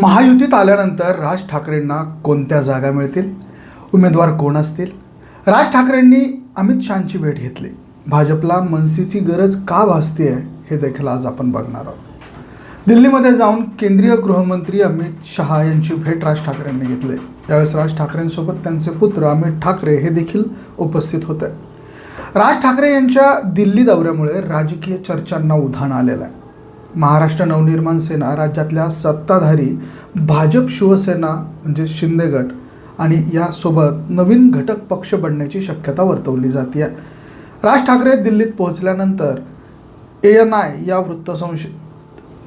महायुतीत आल्यानंतर राज ठाकरेंना कोणत्या जागा मिळतील? उमेदवार कोण असतील? राज ठाकरेंनी अमित शहाची भेट घेतली. भाजपला मनसेची गरज का भासते आहे हे देखील आज आपण बघणार आहोत. दिल्लीमध्ये जाऊन केंद्रीय गृहमंत्री अमित शहा यांची भेट राज ठाकरेंनी घेतली. त्यावेळेस राज ठाकरेंसोबत त्यांचे पुत्र अमित ठाकरे हे देखील उपस्थित होते. राज ठाकरे यांच्या दिल्ली दौऱ्यामुळे राजकीय चर्चांना उधाण आलेलं आहे. महाराष्ट्र नवनिर्माण सेना राज्यातल्या सत्ताधारी भाजप शिवसेना म्हणजे शिंदे गट आणि यासोबत नवीन घटक पक्ष बनण्याची शक्यता वर्तवली जाते राज ठाकरे दिल्लीत पोहोचल्यानंतर ए एन आय या वृत्तसंश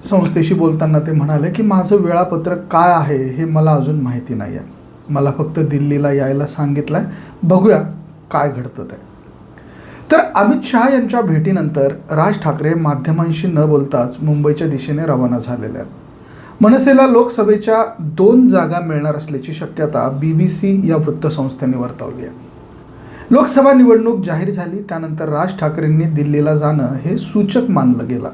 संस्थेशी बोलताना ते म्हणाले की माझं वेळापत्रक काय आहे हे मला अजून माहिती नाही आहे मला फक्त दिल्लीला यायला सांगितलं आहे बघूया काय घडतं ते. तर अमित शहा यांच्या भेटीनंतर राज ठाकरे माध्यमांशी न बोलताच मुंबईच्या दिशेने रवाना झालेले आहेत. मनसेला लोकसभेच्या दोन जागा मिळणार असल्याची शक्यता बी बी सी या वृत्तसंस्थेने वर्तवली आहे. लोकसभा निवडणूक जाहीर झाली त्यानंतर राज ठाकरेंनी दिल्लीला जाणं हे सूचक मानलं गेलं.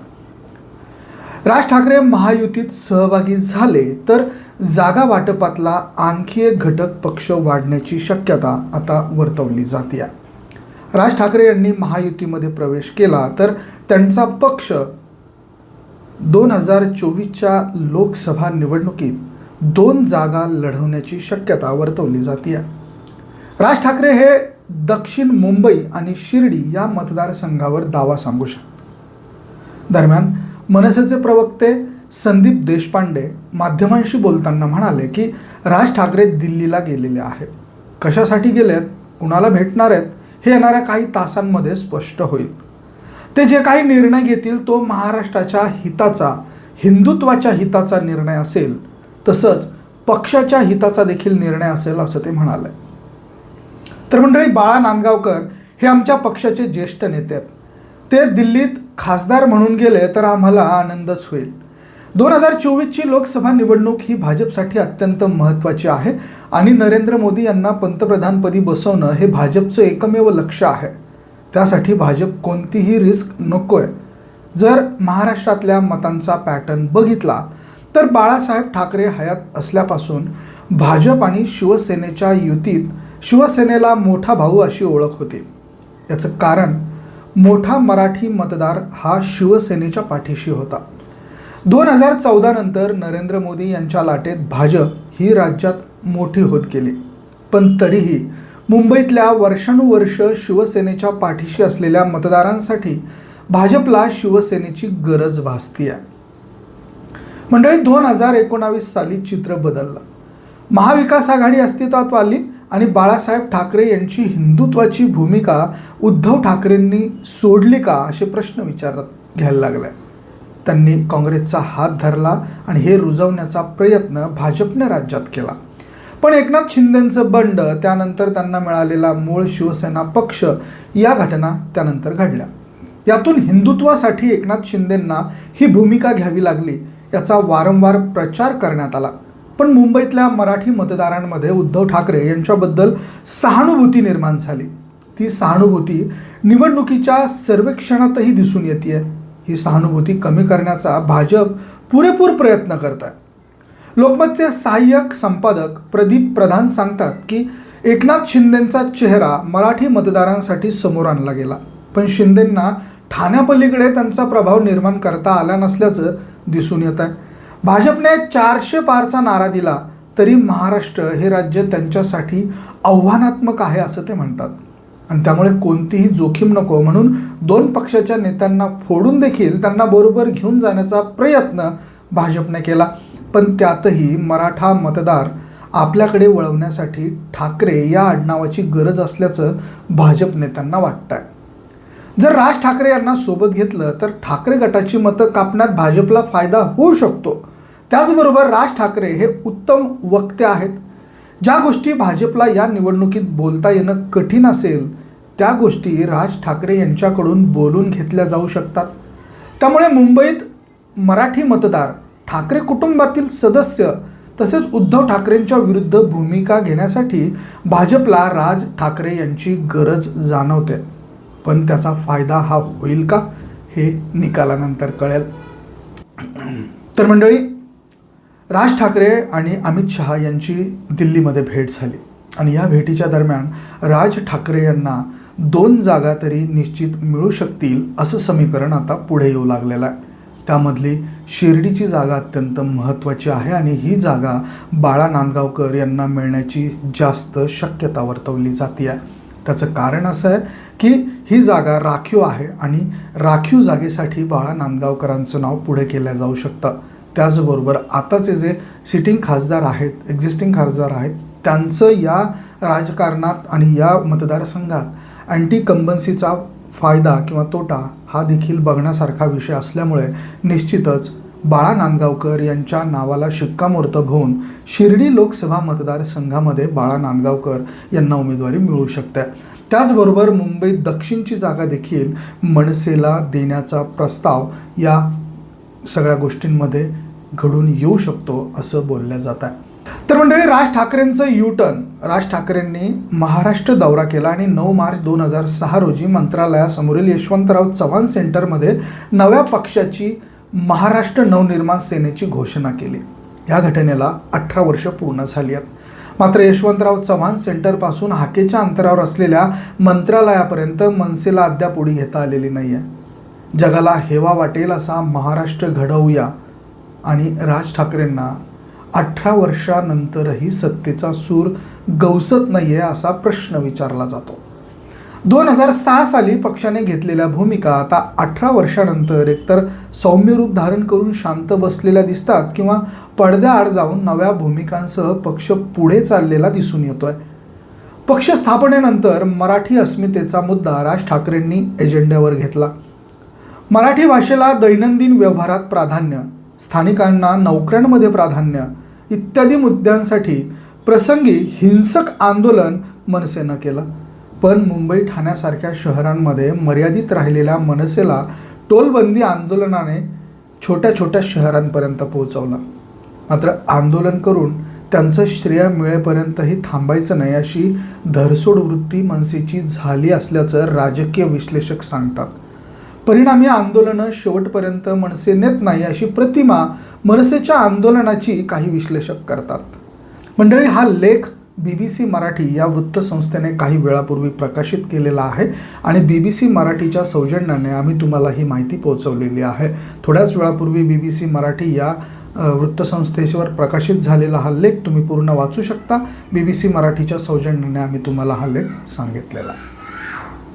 राज ठाकरे महायुतीत सहभागी झाले तर जागा वाटपातला आणखी एक घटक पक्ष वाढण्याची शक्यता आता वर्तवली जाते राज ठाकरे यांनी महायुतीमध्ये प्रवेश केला तर त्यांचा पक्ष दोन हजार चोवीसच्या लोकसभा निवडणुकीत दोन जागा लढवण्याची शक्यता वर्तवली जाते राज ठाकरे हे दक्षिण मुंबई आणि शिर्डी या मतदारसंघावर दावा सांगू शकतात. दरम्यान मनसेचे प्रवक्ते संदीप देशपांडे माध्यमांशी बोलताना म्हणाले की राज ठाकरे दिल्लीला गेलेले आहेत. कशासाठी गेलेत? कुणाला भेटणार आहेत? हे येणाऱ्या काही तासांमध्ये स्पष्ट होईल. ते जे काही निर्णय घेतील तो महाराष्ट्राच्या हिताचा हिंदुत्वाच्या हिताचा निर्णय असेल तसंच पक्षाच्या हिताचा देखील निर्णय असेल असं ते म्हणाले. तर मंडळी बाळा नांदगावकर हे आमच्या पक्षाचे ज्येष्ठ नेते आहेत. ते दिल्लीत खासदार म्हणून गेले तर आम्हाला आनंदच होईल. दोन हजार चोवीसची लोकसभा निवडणूक ही भाजपसाठी अत्यंत महत्त्वाची आहे आणि नरेंद्र मोदी यांना पंतप्रधानपदी बसवणं हे भाजपचं एकमेव लक्ष आहे. त्यासाठी भाजप कोणतीही रिस्क नको आहे जर महाराष्ट्रातल्या मतांचा पॅटर्न बघितला तर बाळासाहेब ठाकरे हयात असल्यापासून भाजप आणि शिवसेनेच्या युतीत शिवसेनेला मोठा भाऊ अशी ओळख होती. याचं कारण मोठा मराठी मतदार हा शिवसेनेच्या पाठीशी होता. दोन हजार चौदा नंतर नरेंद्र मोदी यांच्या लाटेत भाजप ही राज्यात मोठी होत गेली. पण तरीही मुंबईतल्या वर्षानुवर्ष शिवसेनेच्या पाठीशी असलेल्या मतदारांसाठी भाजपला शिवसेनेची गरज भासती आहे मंडळी दोन हजार एकोणावीस साली चित्र बदललं. महाविकास आघाडी अस्तित्वात आली आणि बाळासाहेब ठाकरे यांची हिंदुत्वाची भूमिका उद्धव ठाकरेंनी सोडली का असे प्रश्न विचारत घ्यायला लागले त्यांनी काँग्रेसचा हात धरला आणि हे रुजवण्याचा प्रयत्न भाजपने राज्यात केला. पण एकनाथ शिंदेंचं बंड त्यानंतर त्यांना मिळालेला मूळ शिवसेना पक्ष या घटना त्यानंतर घडल्या. यातून हिंदुत्वासाठी एकनाथ शिंदेंना ही भूमिका घ्यावी लागली याचा वारंवार प्रचार करण्यात आला. पण मुंबईतल्या मराठी मतदारांमध्ये उद्धव ठाकरे यांच्याबद्दल सहानुभूती निर्माण झाली. ती सहानुभूती निवडणुकीच्या सर्वेक्षणातही दिसून येते ही सहानुभूती कमी करण्याचा भाजप पुरेपूर प्रयत्न करत आहे लोकमतचे सहाय्यक संपादक प्रदीप प्रधान सांगतात की एकनाथ शिंदेंचा चेहरा मराठी मतदारांसाठी समोर आणला गेला. पण शिंदेंना ठाण्यापलीकडे त्यांचा प्रभाव निर्माण करता आला नसल्याचं दिसून येत आहे भाजपने चारशे पारचा नारा दिला तरी महाराष्ट्र हे राज्य त्यांच्यासाठी आव्हानात्मक आहे असं ते म्हणतात. आणि त्यामुळे कोणतीही जोखीम नको. म्हणून दोन पक्षाच्या नेत्यांना फोडून देखील त्यांना बरोबर घेऊन जाण्याचा प्रयत्न भाजपने केला. पण त्यातही मराठा मतदार आपल्याकडे वळवण्यासाठी ठाकरे या आडनावाची गरज असल्याचं भाजप नेत्यांना वाटतं आहे जर राज ठाकरे यांना सोबत घेतलं तर ठाकरे गटाची मतं कापण्यात भाजपला फायदा होऊ शकतो. त्याचबरोबर राज ठाकरे हे उत्तम वक्ते आहेत. ज्या गोष्टी भाजपला या निवडणुकीत बोलता येणं कठीण असेल त्या गोष्टी राज ठाकरे यांच्याकडून बोलून घेतल्या जाऊ शकतात. त्यामुळे मुंबईत मराठी मतदार ठाकरे कुटुंबातील सदस्य तसेच उद्धव ठाकरेंच्या विरुद्ध भूमिका घेण्यासाठी भाजपला राज ठाकरे यांची गरज जाणवते. पण त्याचा फायदा हा होईल का? हे निकालानंतर कळेल. तर मंडळी राज ठाकरे आणि अमित शहा यांची दिल्लीमध्ये भेट झाली. आणि या भेटीच्या दरम्यान राज ठाकरे यांना दोन जागा तरी निश्चित मिळू शकतील असं समीकरण आता पुढे येऊ लागलेलं आहे. त्यामधली शिर्डीची जागा अत्यंत महत्त्वाची आहे आणि ही जागा बाळा नांदगावकर यांना मिळण्याची जास्त शक्यता वर्तवली जाते आहे. त्याचं कारण असं आहे की ही जागा राखीव आहे आणि राखीव जागेसाठी बाळा नांदगावकरांचं नाव पुढे केलं जाऊ शकतं. त्याचबरोबर आताचे जे सिटिंग खासदार आहेत एक्झिस्टिंग खासदार आहेत त्यांचं या राजकारणात आणि या मतदारसंघात अँटी कंबन्सीचा फायदा किंवा तोटा हा देखील बघण्यासारखा विषय असल्यामुळे निश्चितच बाळा नांदगावकर यांच्या नावाला शिक्कामोर्तब होऊन शिर्डी लोकसभा मतदारसंघामध्ये बाळा नांदगावकर यांना उमेदवारी मिळू शकते. त्याचबरोबर मुंबई दक्षिणची जागा देखील मनसेला देण्याचा प्रस्ताव या सगळ्या गोष्टींमध्ये घडून येऊ शकतो असं बोललं जात आहे. मंडळी राज ठाकरेंचं यू टर्न राज ठाकरेंनी महाराष्ट्र दौरा केला आणि नऊ मार्च दोन हजार सहा रोजी मंत्रालयासमोरील यशवंतराव चव्हाण सेंटरमध्ये नव्या पक्षाची महाराष्ट्र नवनिर्माण सेनेची घोषणा केली. या घटनेला अठरा वर्ष पूर्ण झाली आहेत. मात्र यशवंतराव चव्हाण सेंटरपासून हाकेच्या अंतरावर असलेल्या मंत्रालयापर्यंत मनसेला अद्याप उडी घेता आलेली नाही आहे जगाला हेवा वाटेल असा महाराष्ट्र घडवूया आणि राज ठाकरेंना अठरा वर्षानंतरही सत्तेचा सूर गवसत नाही आहे असा प्रश्न विचारला जातो. दोन हजार सहा साली पक्षाने घेतलेल्या भूमिका आता अठरा वर्षानंतर एकतर सौम्य रूप धारण करून शांत बसलेल्या दिसतात किंवा पडद्याआड जाऊन नव्या भूमिकांसह पक्ष पुढे चाललेला दिसून येतोय. पक्ष स्थापनेनंतर मराठी अस्मितेचा मुद्दा राज ठाकरेंनी एजेंड्यावर घेतला. मराठी भाषेला दैनंदिन व्यवहारात प्राधान्य स्थानिकांना नोकऱ्यांमध्ये प्राधान्य इत्यादी मुद्द्यांसाठी प्रसंगी हिंसक आंदोलन मनसेनं केलं. पण मुंबई ठाण्यासारख्या शहरांमध्ये मर्यादित राहिलेल्या मनसेला टोलबंदी आंदोलनाने छोट्या छोट्या शहरांपर्यंत पोहोचवलं. मात्र आंदोलन करून त्यांचं श्रेय मिळेपर्यंतही थांबायचं नाही अशी धरसोड वृत्ती मनसेची झाली असल्याचं राजकीय विश्लेषक सांगतात. परिणामी आंदोलनं शेवटपर्यंत मनसे नेत नाही अशी प्रतिमा मनसेच्या आंदोलनाची काही विश्लेषक करतात. मंडळी हा लेख बी बी सी मराठी या वृत्तसंस्थेने काही वेळापूर्वी प्रकाशित केलेला आहे आणि बी बी सी मराठीच्या सौजन्याने आम्ही तुम्हाला ही माहिती पोहोचवलेली आहे. थोड्याच वेळापूर्वी बी बी सी मराठी या वृत्तसंस्थेवर प्रकाशित झालेला हा लेख तुम्ही पूर्ण वाचू शकता. बी बी सी मराठीच्या सौजन्याने आम्ही तुम्हाला हा लेख सांगितलेला आहे.